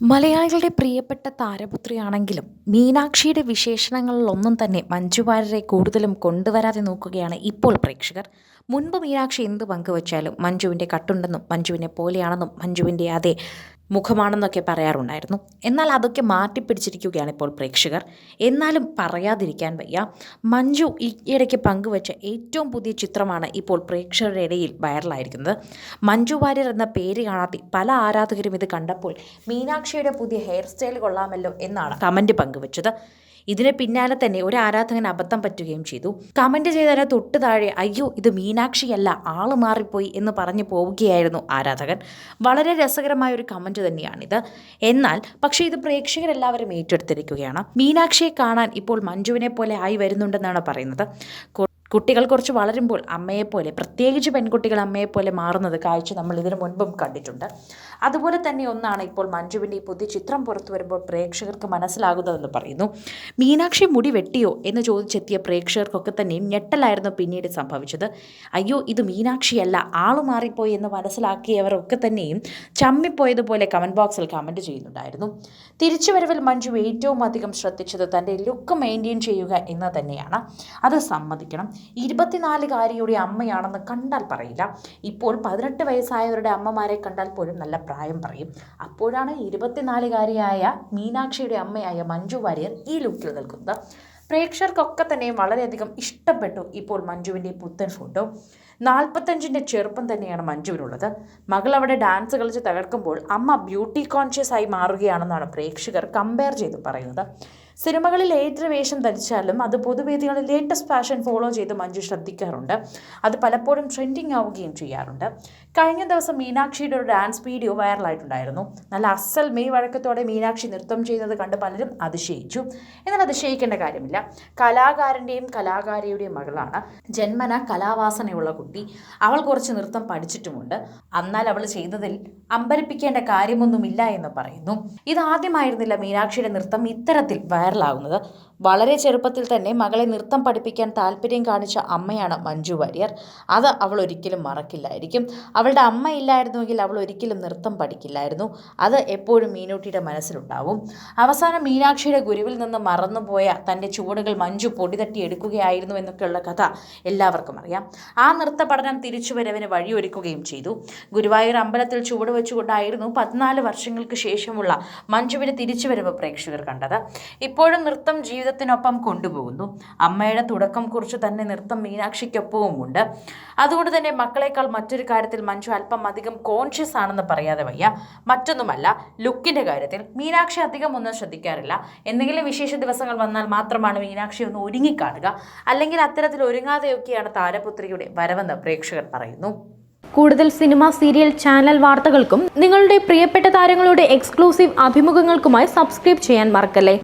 മലയാളികളുടെ പ്രിയപ്പെട്ട താരപുത്രിയാണെങ്കിലും മീനാക്ഷിയുടെ വിശേഷണങ്ങളിലൊന്നും തന്നെ മഞ്ജു വാര്യരെ കൂടുതലും കൊണ്ടുവരാതെ നോക്കുകയാണ് ഇപ്പോൾ പ്രേക്ഷകർ. മുൻപ് മീനാക്ഷി എന്ത് പങ്കുവച്ചാലും മഞ്ജുവിന്റെ കട്ടുണ്ടെന്നും മഞ്ജുവിനെ പോലെയാണെന്നും മഞ്ജുവിന്റെ അതേ മുഖമാണെന്നൊക്കെ പറയാറുണ്ടായിരുന്നു. എന്നാൽ അതൊക്കെ മാറ്റിപ്പിടിച്ചിരിക്കുകയാണ് ഇപ്പോൾ പ്രേക്ഷകർ. എന്നാലും പറയാതിരിക്കാൻ വയ്യ. മഞ്ജു ഈയിടയ്ക്ക് പങ്കുവച്ച ഏറ്റവും പുതിയ ചിത്രമാണ് ഇപ്പോൾ പ്രേക്ഷകരുടെ ഇടയിൽ വൈറലായിരിക്കുന്നത്. മഞ്ജു വാര്യർ എന്ന പേര് കാണാതെ പല ആരാധകരും ഇത് കണ്ടപ്പോൾ മീനാക്ഷിയുടെ പുതിയ ഹെയർ സ്റ്റൈൽ കൊള്ളാമല്ലോ എന്നാണ് കമന്റ് പങ്കുവച്ചത്. ഇതിന് പിന്നാലെ തന്നെ ഒരു ആരാധകൻ അബദ്ധം പറ്റുകയും ചെയ്തു. കമന്റ് ചെയ്തതിന് തൊട്ട് താഴെ അയ്യോ ഇത് മീനാക്ഷിയല്ല ആൾ മാറിപ്പോയി എന്ന് പറഞ്ഞു പോവുകയായിരുന്നു ആരാധകൻ. വളരെ രസകരമായ ഒരു കമന്റ് തന്നെയാണിത്. എന്നാൽ പക്ഷേ ഇത് പ്രേക്ഷകരെല്ലാവരും ഏറ്റെടുത്തിരിക്കുകയാണ്. മീനാക്ഷിയെ കാണാൻ ഇപ്പോൾ മഞ്ജുവിനെ പോലെ ആയി വരുന്നുണ്ടെന്നാണ് പറയുന്നത്. കുട്ടികൾ കുറച്ച് വളരുമ്പോൾ അമ്മയെപ്പോലെ പ്രത്യേകിച്ച് പെൺകുട്ടികൾ അമ്മയെപ്പോലെ മാറുന്നത് കാഴ്ച നമ്മൾ ഇതിനു മുൻപും കണ്ടിട്ടുണ്ട്. അതുപോലെ തന്നെ ഒന്നാണ് ഇപ്പോൾ മഞ്ജുവിന്റെ ഈ പുതിയ ചിത്രം പുറത്തു വരുമ്പോൾ പ്രേക്ഷകർക്ക് മനസ്സിലാകുന്നതെന്ന് പറയുന്നു. മീനാക്ഷി മുടി വെട്ടിയോ എന്ന് ചോദിച്ചെത്തിയ പ്രേക്ഷകർക്കൊക്കെ തന്നെയും ഞെട്ടലായിരുന്നു പിന്നീട് സംഭവിച്ചത്. അയ്യോ ഇത് മീനാക്ഷിയല്ല ആൾ മാറിപ്പോയി എന്ന് മനസ്സിലാക്കിയവരൊക്കെ തന്നെയും ചമ്മിപ്പോയതുപോലെ കമന്റ് ബോക്സിൽ കമന്റ് ചെയ്യുന്നുണ്ടായിരുന്നു. തിരിച്ചുവരവിൽ മഞ്ജു ഏറ്റവും അധികം ശ്രദ്ധിച്ചത് തന്റെ ലുക്ക് മെയിന്റെയിൻ ചെയ്യുക എന്ന് തന്നെയാണ്. അത് സമ്മതിക്കണം. ഇരുപത്തിനാലുകാരിയുടെ അമ്മയാണെന്ന് കണ്ടാൽ പറയില്ല. ഇപ്പോൾ പതിനെട്ട് വയസ്സായവരുടെ അമ്മമാരെ കണ്ടാൽ പോലും നല്ല പ്രായം പറയും. അപ്പോഴാണ് ഇരുപത്തിനാലുകാരിയായ മീനാക്ഷിയുടെ അമ്മയായ മഞ്ജു വാര്യർ ഈ ലുക്കിൽ നിൽക്കുന്നത്. പ്രേക്ഷകർക്കൊക്കെ തന്നെ വളരെയധികം ഇഷ്ടപ്പെട്ടു ഇപ്പോൾ മഞ്ജുവിന്റെ പുത്തൻ ഫോട്ടോ നാൽപ്പത്തഞ്ചിന്റെ ചെറുപ്പം തന്നെയാണ് മഞ്ജുവിനുള്ളത്. മകൾ അവിടെ ഡാൻസ് കളിച്ച് തകർക്കുമ്പോൾ അമ്മ ബ്യൂട്ടി കോൺഷ്യസ് ആയി മാറുകയാണെന്നാണ് പ്രേക്ഷകർ കമ്പയർ ചെയ്ത് പറയുന്നത്. സിനിമകളിൽ ഏതൊരു വേഷം ധരിച്ചാലും അത് പൊതുവേദികളിൽ ലേറ്റസ്റ്റ് ഫാഷൻ ഫോളോ ചെയ്ത് മഞ്ജു ശ്രദ്ധിക്കാറുണ്ട്. അത് പലപ്പോഴും ട്രെൻഡിങ് ആവുകയും ചെയ്യാറുണ്ട്. കഴിഞ്ഞ ദിവസം മീനാക്ഷിയുടെ ഒരു ഡാൻസ് വീഡിയോ വൈറലായിട്ടുണ്ടായിരുന്നു നല്ല അസൽ മെയ് വഴക്കത്തോടെ മീനാക്ഷി നൃത്തം ചെയ്യുന്നത് കണ്ട് പലരും അതിശയിച്ചു. എന്നാൽ അതിശയിക്കേണ്ട കാര്യമില്ല. കലാകാരന്റെയും കലാകാരിയുടെയും മകളാണ് ജന്മന കലാവാസനയുള്ള കുട്ടി. അവൾ കുറച്ച് നൃത്തം പഠിച്ചിട്ടുമുണ്ട്. എന്നാൽ അവൾ ചെയ്തതിൽ അമ്പരിപ്പിക്കേണ്ട കാര്യമൊന്നുമില്ല എന്ന് പറയുന്നു. ഇതാദ്യമായിരുന്നില്ല മീനാക്ഷിയുടെ നൃത്തം ഇത്തരത്തിൽ വൈറലാകുന്നത്. വളരെ ചെറുപ്പത്തിൽ തന്നെ മകളെ നൃത്തം പഠിപ്പിക്കാൻ താല്പര്യം കാണിച്ച അമ്മയാണ് മഞ്ജു വാര്യർ. അത് അവൾ ഒരിക്കലും മറക്കില്ലായിരിക്കും. അവളുടെ അമ്മ ഇല്ലായിരുന്നുവെങ്കിൽ അവൾ ഒരിക്കലും നൃത്തം പഠിക്കില്ലായിരുന്നു. അത് എപ്പോഴും മീനൂട്ടിയുടെ മനസ്സിലുണ്ടാവും. അവസാനം മീനാക്ഷിയുടെ ഗുരുവിൽ നിന്ന് മറന്നുപോയ തന്റെ ചുവടുകൾ മഞ്ജു പൊടി തട്ടി എടുക്കുകയായിരുന്നു എന്നൊക്കെയുള്ള കഥ എല്ലാവർക്കും അറിയാം. ആ നൃത്ത പഠനം തിരിച്ചുവരവിന് വഴിയൊരുക്കുകയും ചെയ്തു. ഗുരുവായൂർ അമ്പലത്തിൽ ചുവട് വെച്ചുകൊണ്ടായിരുന്നു പതിനാല് വർഷങ്ങൾക്ക് ശേഷമുള്ള മഞ്ജുവിന്റെ തിരിച്ചുവരവ് പ്രേക്ഷകർ കണ്ടത്. ഇപ്പോഴും നൃത്തം ജീവിതത്തിനൊപ്പം കൊണ്ടുപോകുന്നു. അമ്മയുടെ തുടക്കം കുറിച്ച് തന്നെ നൃത്തം മീനാക്ഷിക്കൊപ്പവും ഉണ്ട് അതുകൊണ്ട് തന്നെ മക്കളെക്കാൾ മറ്റൊരു കാര്യത്തിൽ മഞ്ജു അല്പം അധികം കോൺഷ്യസ് ആണെന്ന് പറയാതെ വയ്യ. മറ്റൊന്നുമല്ല ലുക്കിന്റെ കാര്യത്തിൽ മീനാക്ഷി അധികം ഒന്നും ശ്രദ്ധിക്കാറില്ല. എന്തെങ്കിലും വിശേഷ ദിവസങ്ങൾ വന്നാൽ മാത്രമാണ് മീനാക്ഷി ഒന്ന് ഒരുങ്ങിക്കാണുക. അല്ലെങ്കിൽ അത്തരത്തിൽ ഒരുങ്ങാതെയൊക്കെയാണ് താരപുത്രിയുടെ വരവെന്ന് പ്രേക്ഷകർ പറയുന്നു. കൂടുതൽ സിനിമ സീരിയൽ ചാനൽ വാർത്തകൾക്കും നിങ്ങളുടെ പ്രിയപ്പെട്ട താരങ്ങളുടെ എക്സ്ക്ലൂസീവ് അഭിമുഖങ്ങൾക്കുമായി സബ്സ്ക്രൈബ് ചെയ്യാൻ മറക്കല്ലേ?